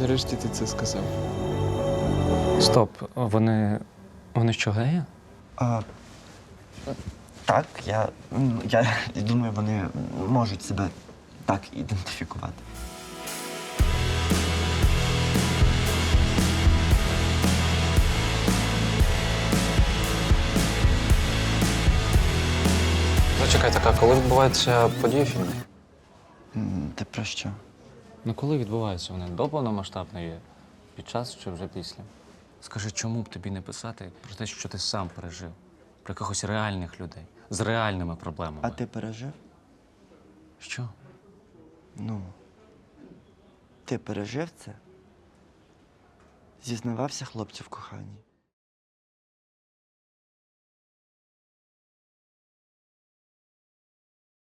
Нарешті ти це сказав. Стоп, вони. Вони що, геї? А, так, я, м, я думаю, вони можуть себе так ідентифікувати. Зачекай, така, коли відбувається подія в фільмі? М, Ти про що? Ну коли відбуваються вони? До повномасштабної, під час чи вже після? Скажи, чому б тобі не писати про те, що ти сам пережив? Про якихось реальних людей з реальними проблемами. А ти пережив? Що? Ну. Ти пережив це? Зізнавався хлопцю в коханні.